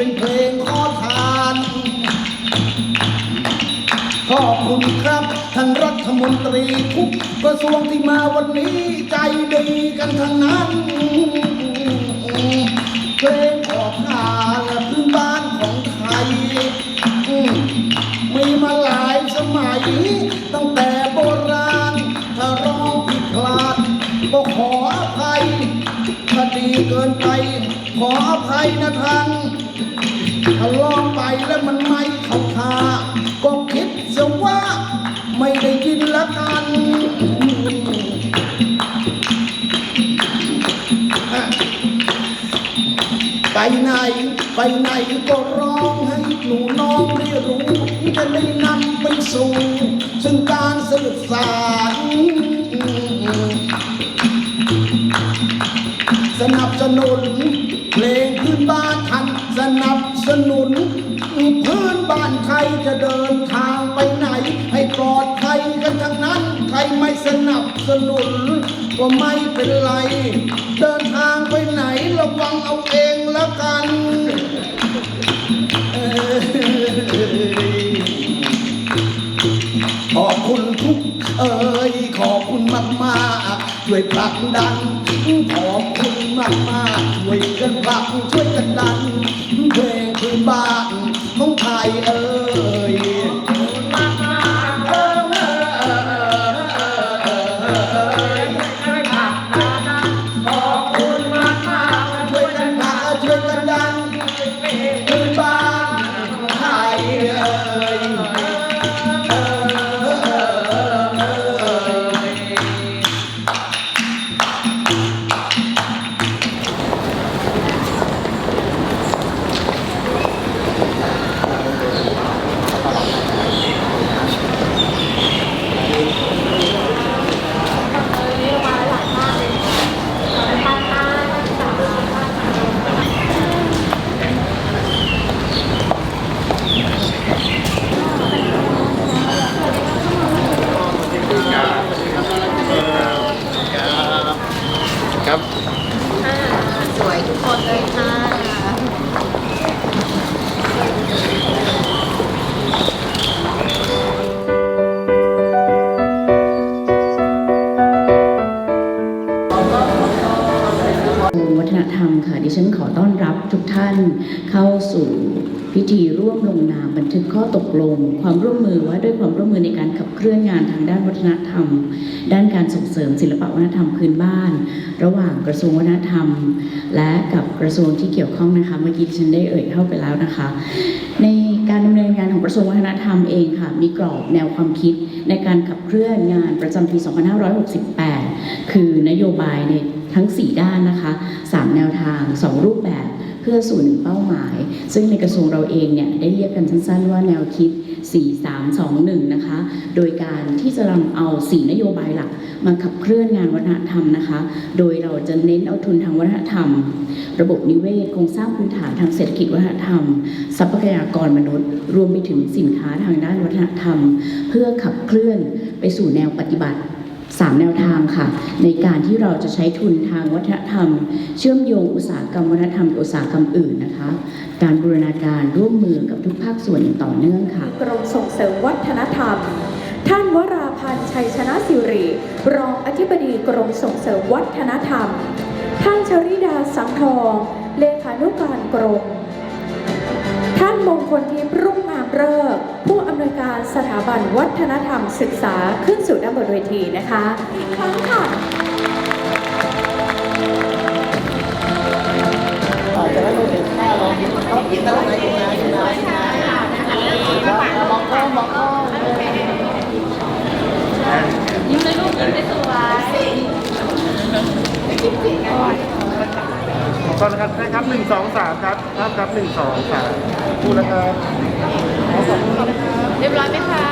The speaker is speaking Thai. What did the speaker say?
เป็นเพลงขอทาน ขอบคุณครับท่านรัฐมนตรีทุกกระทรวงที่มาวันนี้ใจดีกันทั้งนั้น เพลงออกทานพื้นบ้านของไทยอืมมีมาหลายสมัย ตั้งแต่โบราณถ้าร้องผิดพลาดก็ขออภัยถ้าดีเกินไปขออภัยนะท่าน ถ้าลองไปแล้วมันไม่เข้าท่าก็คิดซะว่าไม่ได้ยินละกันไปไหนไปไหนก็ร้องให้หนูน้องได้รู้จะได้นำไปสู่ซึ่งการสื่อสารสนับสนุนเพลงพื้นบ้านทัน สนับสนุนพื้นบ้านใครจะเดินทางไปไหน ให้ปลอดภัยกันทั้งนั้น ใครไม่สนับสนุนก็ไม่เป็นไร เดินทางไปไหนระวังเอาเอง มากมากๆช่วยผลักดันขอบคุณมากมากช่วยกันผลักช่วยกันดันเพลงพื้นบ้านของไทยเออ ค่ะวัฒนธรรมค่ะ ดิฉันขอต้อนรับทุกท่านเข้าสู่ พิธีร่วมลงนามบันทึกข้อตกลง ความร่วมมือว่าด้วยความร่วมมือในการขับเคลื่อนงานทางด้านวัฒนธรรม ด้านการส่งเสริมศิลปวัฒนธรรมพื้นบ้าน ระหว่างกระทรวงวัฒนธรรม และกับกระทรวงที่เกี่ยวข้องนะคะเมื่อกี้ฉันได้เอ่ยเข้าไปแล้วนะคะ ในการดำเนินงานของกระทรวงวัฒนธรรมเองค่ะมีกรอบแนวความคิดในการขับเคลื่อนงานประจำปี 2568 คือนโยบายในทั้ง 4 ด้านนะคะ 3 แนวทาง 2 รูปแบบ พื่อสู่หนึ่งเป้าหมาย ซึ่งในกระทรวงเราเองเนี่ยได้เรียกกันสั้นๆว่าแนวคิด 4321 นะคะ โดยการที่จะนำเอา 4 นโยบายหลัก มาขับเคลื่อนงานวัฒนธรรมนะคะ โดยเราจะเน้นเอาทุนทางวัฒนธรรม ระบบนิเวศโครงสร้างพื้นฐานทางเศรษฐกิจวัฒนธรรม ทรัพยากรมนุษย์ รวมไปถึงสินค้าทางด้านวัฒนธรรม เพื่อขับเคลื่อนไปสู่แนวปฏิบัติ สามแนวทางค่ะ ในการที่เราจะใช้ทุนทางวัฒนธรรม เชื่อมโยงอุตสาหกรรมวัฒนธรรมกับอุตสาหกรรมอื่นนะคะ การบูรณาการร่วมมือกับทุกภาคส่วนอย่างต่อเนื่องค่ะกรมส่งเสริมวัฒนธรรม ท่านวราพันธ์ชัยชนะสิริ รองอธิบดีกรมส่งเสริมวัฒนธรรม ท่านชริดาสังทอง เลขานุการกรมท่านมงคลทิพย์ เริกผู้อำนวยการสถาบันวัฒนธรรมศึกษาขึ้นสู่ด้านบนเวทีนะคะอีกครั้งค่ะยิ้มเลยลูกยิ้มไปสวยก่อนนะครับนะครับหนึ่งสองสามครับภาพครับหนึ่งสองสามพูดนะครับ เรียบคุณครับเรียบร้อยไหมคะ